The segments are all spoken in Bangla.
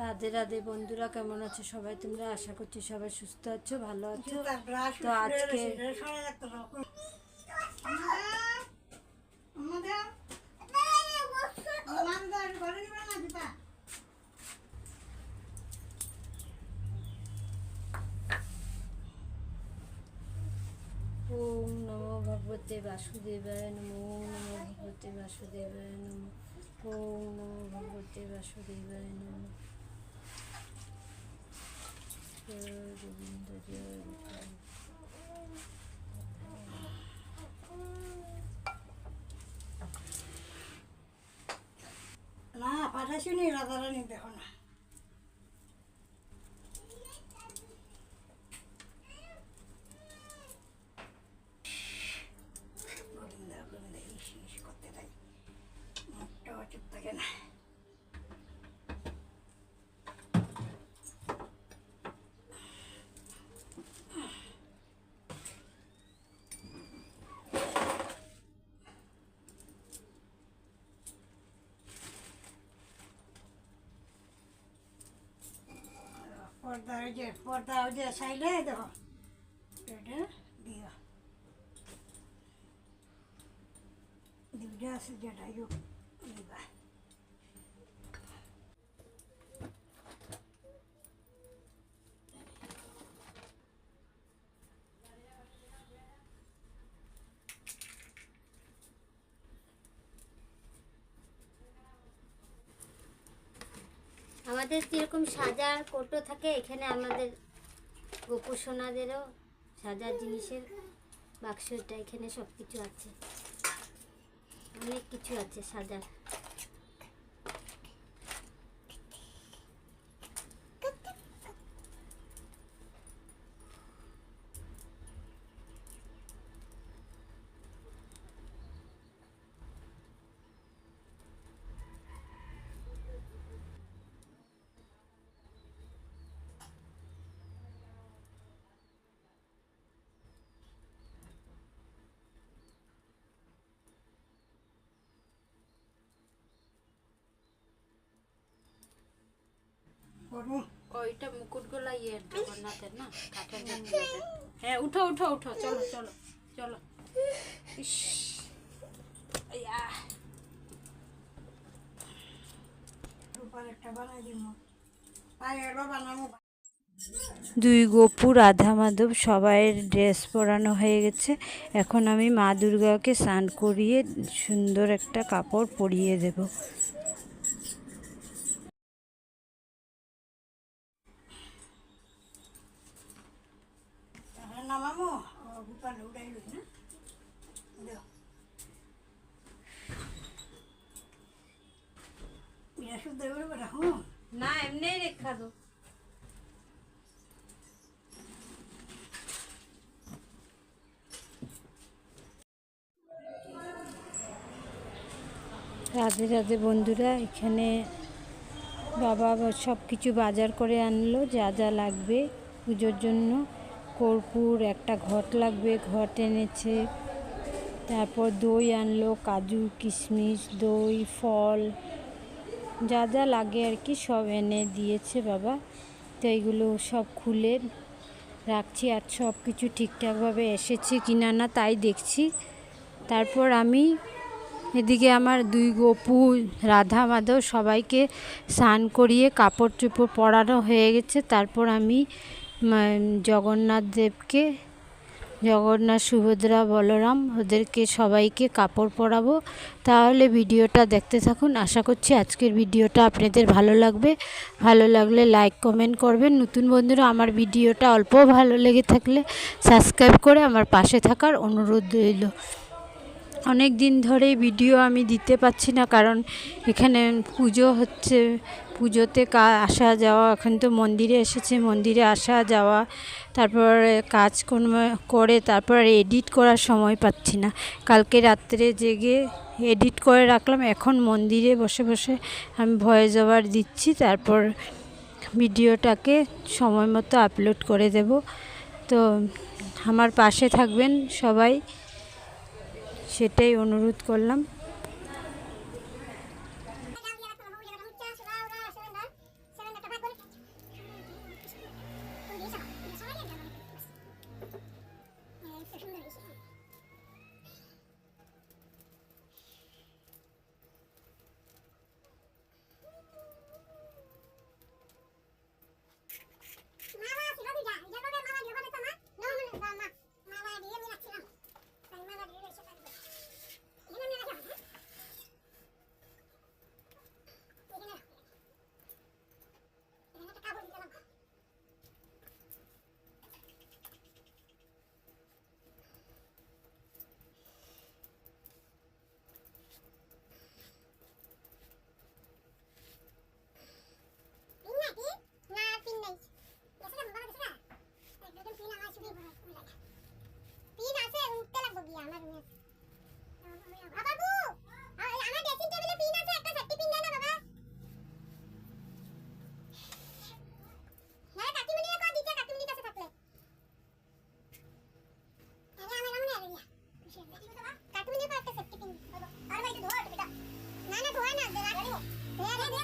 রাধে রাধে বন্ধুরা কেমন আছো সবাই? তোমরা আশা করছি সবাই সুস্থ আছো ভালো আছো। তো আজকে ওম নমো ভগবতে বাসুদেবায় নমো নমো ভগবতে বাসুদেবায় নমো। ওম নমো ভগবতে বাসুদেবায় নমো। না পাঠাইছি নি রাধারানী দেখো না পর্দা ওই যে পর্দা ওই যে সাইলে দেখো এটা দিও দিবটা আছে যেটা আমাদের যেরকম সাজার কোটো থাকে, এখানে আমাদের গোপসোনাদেরও সাজার জিনিসের বাক্সটা এখানে সব কিছু আছে। অনেক কিছু আছে সাজার। করব ওইটা মুকুটগুলা ইয়ের জগন্নাথের না? কাঠের হ্যাঁ। উঠো উঠো উঠো। চলো চলো চলো। ইস। আয়া। রূপার একটা বানাই দিব পায়েরও বানাবো। দুই গোপু রাধা মাধব সবাইয়ের ড্রেস পরানো হয়ে গেছে। এখন আমি মা দুর্গাকে স্নান করিয়ে সুন্দর একটা কাপড় পরিয়ে দেব। না এমনি রেখা দো। রাধে রাধে বন্ধুরা এখানে বাবা সব কিছু বাজার করে আনলো যা যা লাগবে পুজোর জন্য। কর্পূর একটা ঘট লাগবে ঘট এনেছে। তারপর দই আনলো কাজু কিশমিশ দই ফল যা যা লাগে আর কি সব এনে দিয়েছে বাবা। তো এইগুলো সব খুলে রাখছি আর সব কিছু ঠিকঠাকভাবে এসেছে কিনা না তাই দেখছি। তারপর আমি এদিকে আমার দুই গপু, রাধা মাধব সবাইকে স্নান করিয়ে কাপড় চোপড় পরানো হয়ে গেছে। তারপর আমি জগন্নাথ দেবকে জগন্নাথ, সুভদ্রা, বলরাম, ওদেরকে সবাইকে কাপড় পরাবো। তাহলে ভিডিওটা দেখতে থাকুন। আশা করছি আজকের ভিডিওটা আপনাদের ভালো লাগবে। ভালো লাগলে লাইক, কমেন্ট করবেন। নতুন বন্ধুরা, আমার ভিডিওটা অল্প ভালো লেগে থাকলে সাবস্ক্রাইব করে আমার পাশে থাকার অনুরোধ রইল। অনেক দিন ধরে ভিডিও আমি দিতে পারছি না, কারণ এখানে পুজো হচ্ছে, পুজোতে কা, আসা যাওয়া, এখন তো মন্দিরে এসেছে, মন্দিরে আসা যাওয়া, তারপরে কাজকর্ম করে তারপর এডিট করার সময় পাচ্ছি না। কালকে রাত্রে জেগে এডিট করে রাখলাম, এখন মন্দিরে বসে বসে আমি ভয়েস ওভার দিচ্ছি, তারপর ভিডিওটাকে সময় মতো আপলোড করে দেব। তো আমার পাশে থাকবেন সবাই। সেটাই অনুরোধ করলাম Seven আমার রুমে আছে আ, বাবু আ, আমার ড্রেসিং টেবিলে পিন আছে একটা সেফটি পিন দে না বাবা না কাকিমুনিকে কো দিতে কাকিমুনির কাছে থাকলে আরে আমার মনে আছে দিয়া কাকিমুনিকে কো একটা সেফটি পিন আরে ভাই ধোয়া এটা না না ধোয়া না দে রাখি দে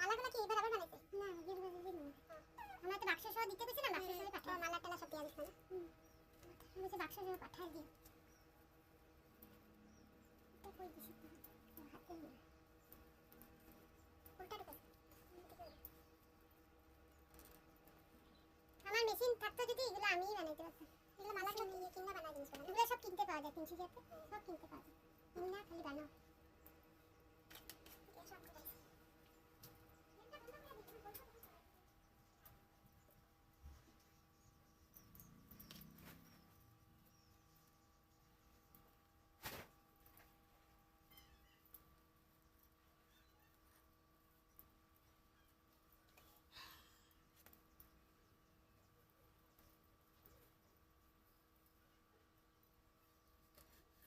মালাগুলো কি এবার আবার বানাইছে? না গিরবে আমরা তো বাক্স সহ দিতে বাক্স সহ পাঠাও। মালা টালা সব দিয়ে দিছে না আমি যে বাক্স সহ পাঠাই দিই এটা কই হাতে নিয়ে আমার মেশিন থাকতো যদি এগুলো আমিই বানাইতে পারতাম। এগুলো মালাগুলো কিনে কিনে বানাই জিনিস বানাই এগুলো সব কিনতে পাওয়া যায় তিনশো যাতে সব কিনতে পাওয়া যায়। এমনি না খালি বানাও এটা সব কোথায়? এটা বন্ধ করে দিই, তুমি বন্ধ করে দিও।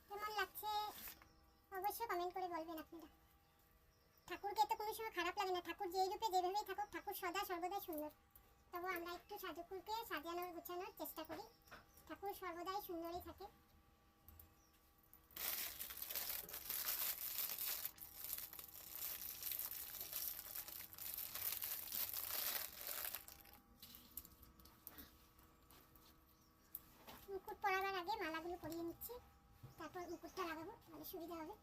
কেমন লাগছে অবশ্যই কমেন্ট করে বলবেন আপনারা। ঠাকুরকে তো কোনো সময় খারাপ লাগে না। ঠাকুর যেই রূপে যেভাবেই থাকুক, ঠাকুর সদা সর্বদাই সুন্দর। তবু আমরা একটু সাজুকুরকে সাজানোর গুছানোর চেষ্টা করি। ঠাকুর সর্বদাই সুন্দরই থাকে। মুকুট পরাবার আগে মালাগুলো পরিয়ে নিচ্ছি। তারপর মুকুটটা লাগাবো, তাহলে সুবিধা হবে।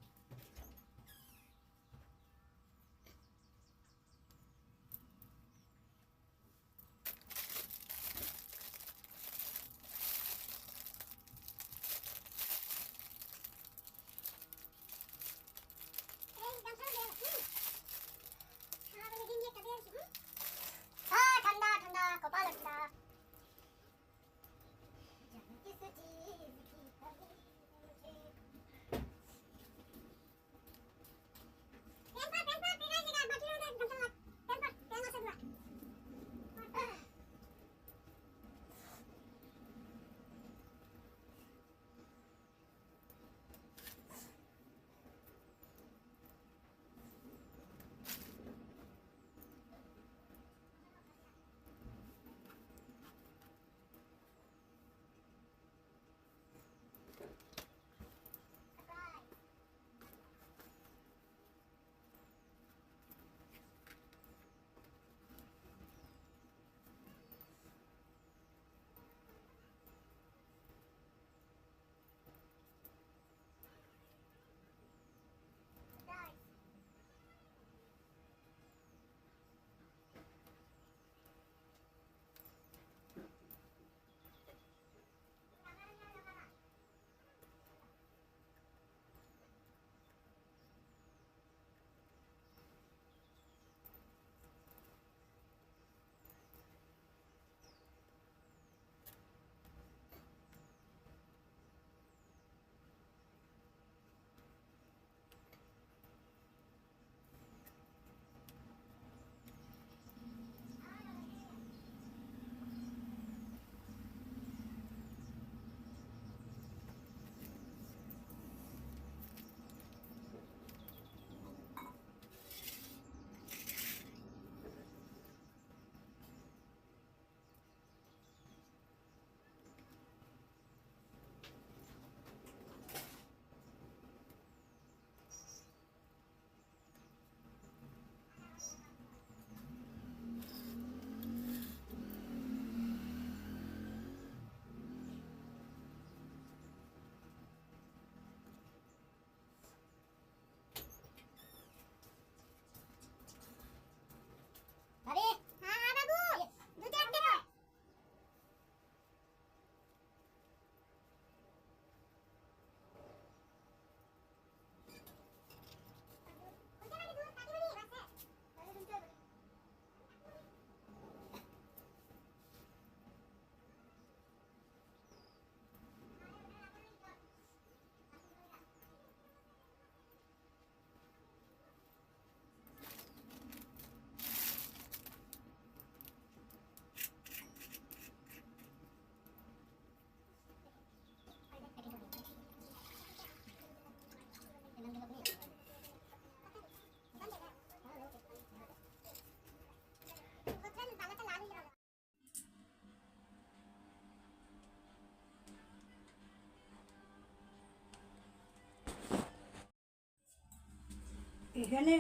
এখানে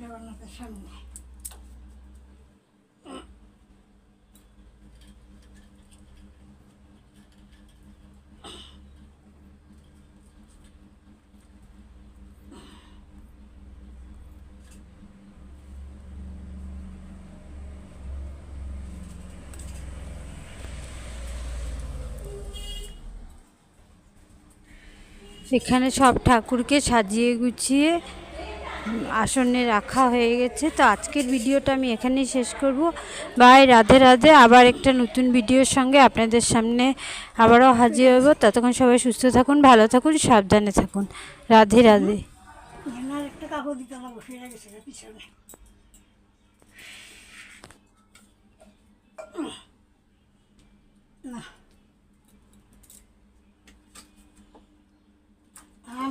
জগন্নাথের সামনে। এখানে সব ঠাকুরকে সাজিয়ে গুছিয়ে আসনে রাখা হয়ে গেছে। তো আজকের ভিডিওটা আমি এখানেই শেষ করব। বাই, রাধে রাধে। আবার একটা নতুন ভিডিওর সঙ্গে আপনাদের সামনে আবারও হাজির হব। ততক্ষণ সবাই সুস্থ থাকুন, ভালো থাকুন, সাবধানে থাকুন। রাধে রাধে।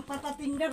পাতা তিনটে